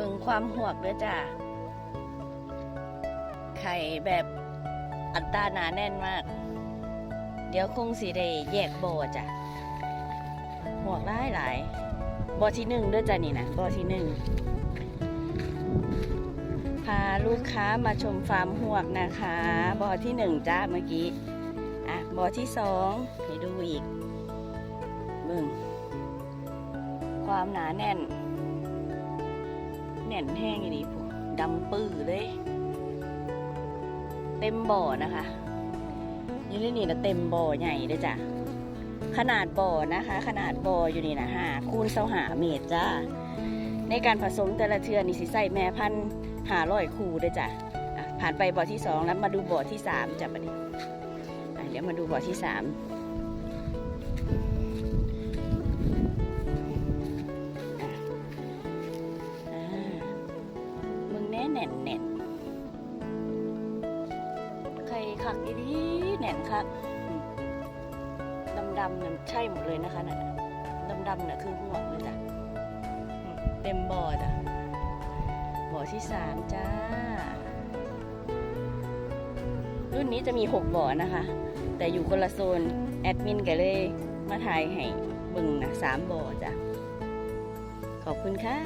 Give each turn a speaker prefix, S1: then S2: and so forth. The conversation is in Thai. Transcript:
S1: บิ่งความหวกเด้อจ้ะไข่แบบอัตราหนาแน่นมาก เดี๋ยวคงสีได้แยกโบจ้ะหวกหลายหลายบอที่หนึ่งเด้อจ้ะนี่นะบอที่หนึ่งพาลูกค้ามาชมฟาร์มหวกนะคะ บอที่หนึ่งจ้าเมื่อกี้อะบอที่สองให้ดูอีกเบิ่งความหนาแน่น น่นแห้งอย่างนี้พวกดำปื้อเลย เต็มบ่อนะคะอยี่นี่นี่นะเต็มบ่อใหญ่เลยจ้ะขนาดบ่อนะคะ ขนาดบ่ออยู่นี่นะห้าคูณเสาหาเมตรจ้าในการผสมแต่ละเทือนี่สิใส่แม่พันธุ์หาร้อยคูด้วยจ้ะผ่านไปบ่อที่สองแล้วมาดูบ่อที่สามจ้ะบัดนี้เดี๋ยวมาดูบ่อที่สาม แน่แน่นแน่นใครคักอีดีแน่นคักดำดำเนี่ยใช่หมดเลยนะคะน่ะดำดำๆน่ะคือหัวเลยจ้ะเต็มบ่อจ้ะบ่อที่สามจ้า รุ่นนี้จะมีหกบ่อนะคะ แต่อยู่คนละโซน แอดมินก็เลยมาถ่ายให้เบึงนะสามบ่อจ้ะ ขอบคุณค่ะ